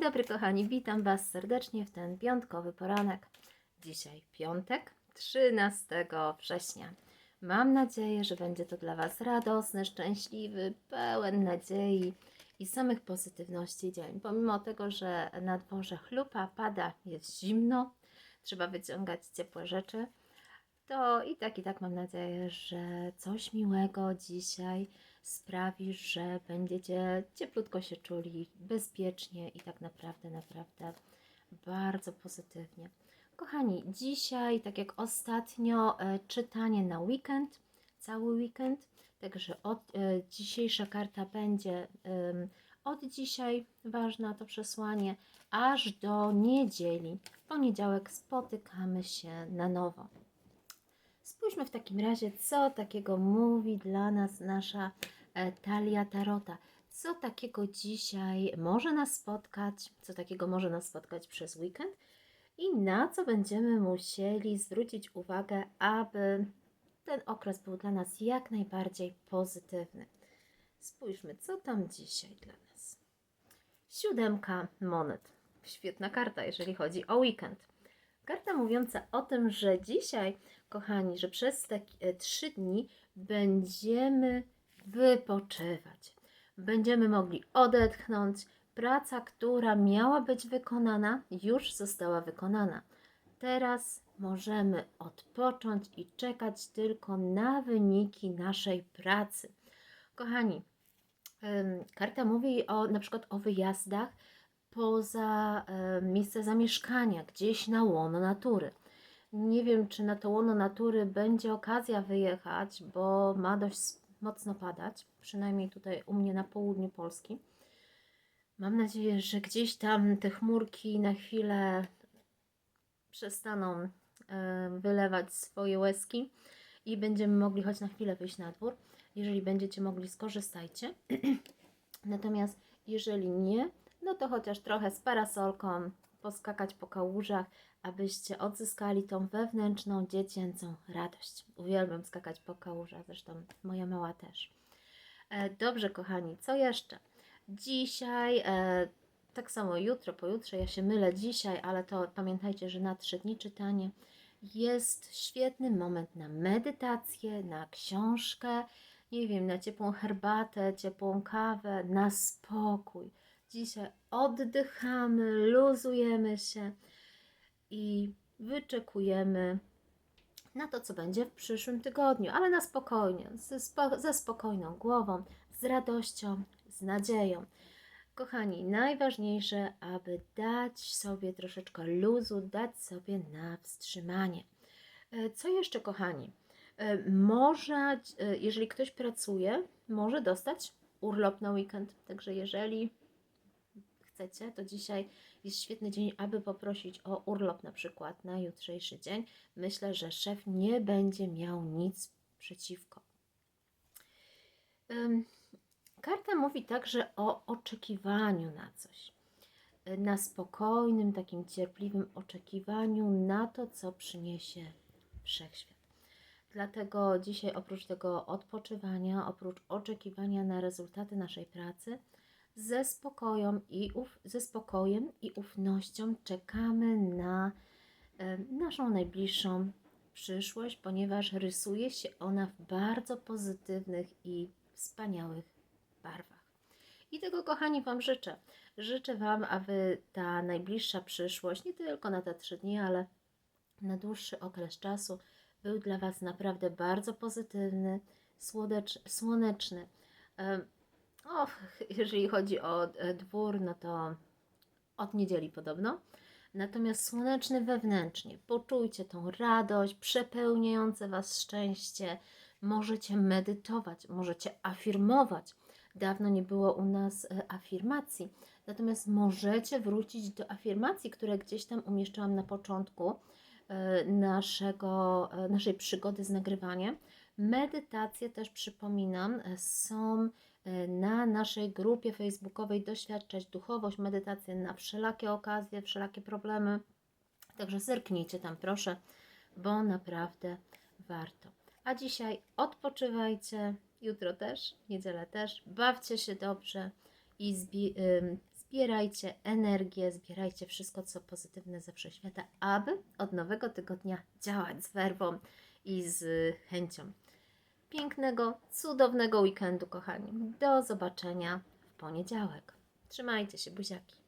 Dzień dobry kochani, witam Was serdecznie w ten piątkowy poranek. Dzisiaj piątek, 13 września. Mam nadzieję, że będzie to dla Was radosny, szczęśliwy, pełen nadziei i samych pozytywności dzień. Pomimo tego, że na dworze chlupa, pada, jest zimno, trzeba wyciągać ciepłe rzeczy, to i tak, i tak mam nadzieję, że coś miłego dzisiaj sprawi, że będziecie cieplutko się czuli, bezpiecznie i tak naprawdę, naprawdę bardzo pozytywnie. Kochani, dzisiaj, tak jak ostatnio, e, czytanie na weekend, cały weekend, także od, e, dzisiejsza karta będzie od dzisiaj ważna to przesłanie, aż do niedzieli. W poniedziałek spotykamy się na nowo. Spójrzmy w takim razie, co takiego mówi dla nas nasza e, talia Tarota. Co takiego dzisiaj może nas spotkać, co takiego może nas spotkać przez weekend i na co będziemy musieli zwrócić uwagę, aby ten okres był dla nas jak najbardziej pozytywny. Spójrzmy, co tam dzisiaj dla nas. Siódemka monet. Świetna karta, jeżeli chodzi o weekend. Karta mówiąca o tym, że dzisiaj, kochani, że przez te e, trzy dni będziemy wypoczywać. Będziemy mogli odetchnąć. Praca, która miała być wykonana, już została wykonana. Teraz możemy odpocząć i czekać tylko na wyniki naszej pracy. Kochani, karta mówi o na przykład o wyjazdach poza e, miejsce zamieszkania, gdzieś na łono natury. Nie wiem, czy na to łono natury będzie okazja wyjechać, bo ma dość mocno padać, przynajmniej tutaj u mnie na południu Polski. Mam nadzieję, że gdzieś tam te chmurki na chwilę przestaną e, wylewać swoje łezki i będziemy mogli choć na chwilę wyjść na dwór. Jeżeli będziecie mogli, skorzystajcie. Natomiast jeżeli nie, no to chociaż trochę z parasolką poskakać po kałużach, abyście odzyskali tą wewnętrzną, dziecięcą radość. Uwielbiam skakać po kałużach, zresztą moja mała też. E, dobrze, kochani, co jeszcze? Dzisiaj, e, tak samo jutro, pojutrze, ja się mylę dzisiaj, ale to pamiętajcie, że na trzy dni czytanie jest świetny moment na medytację, na książkę, nie wiem, na ciepłą herbatę, ciepłą kawę, na spokój. Dzisiaj oddychamy, luzujemy się i wyczekujemy na to, co będzie w przyszłym tygodniu, ale na spokojnie, ze, spo, ze spokojną głową, z radością, z nadzieją. Kochani, najważniejsze, aby dać sobie troszeczkę luzu, dać sobie na wstrzymanie. E, Co jeszcze, kochani? E, Może, e, jeżeli ktoś pracuje, może dostać urlop na weekend. Także jeżeli chcecie, to dzisiaj jest świetny dzień, aby poprosić o urlop na przykład na jutrzejszy dzień. Myślę, że szef nie będzie miał nic przeciwko. Karta mówi także o oczekiwaniu na coś. Na spokojnym, takim cierpliwym oczekiwaniu na to, co przyniesie wszechświat. Dlatego dzisiaj oprócz tego odpoczywania, oprócz oczekiwania na rezultaty naszej pracy, ze, spokojem i uf, ze spokojem i ufnością czekamy na naszą najbliższą przyszłość, ponieważ rysuje się ona w bardzo pozytywnych i wspaniałych barwach. I tego, kochani, Wam życzę. Życzę Wam, aby ta najbliższa przyszłość, nie tylko na te trzy dni, ale na dłuższy okres czasu, był dla Was naprawdę bardzo pozytywny, słodecz, słoneczny. O, jeżeli chodzi o e, dwór, no to od niedzieli podobno. Natomiast słoneczny wewnętrznie. Poczujcie tą radość, przepełniające Was szczęście. Możecie medytować, możecie afirmować. Dawno nie było u nas e, afirmacji. Natomiast możecie wrócić do afirmacji, które gdzieś tam umieszczałam na początku e, naszego, naszej przygody z nagrywaniem. Medytacje też przypominam, są na naszej grupie facebookowej Doświadczać Duchowość, medytacje na wszelakie okazje, wszelakie problemy. Także zerknijcie tam proszę, bo naprawdę warto. A dzisiaj odpoczywajcie, jutro też, niedzielę też, bawcie się dobrze i zbi- ym, zbierajcie energię, zbierajcie wszystko, co pozytywne ze wszechświata, aby od nowego tygodnia działać z werwą i z chęcią. Pięknego, cudownego weekendu, kochani. Do zobaczenia w poniedziałek. Trzymajcie się, buziaki.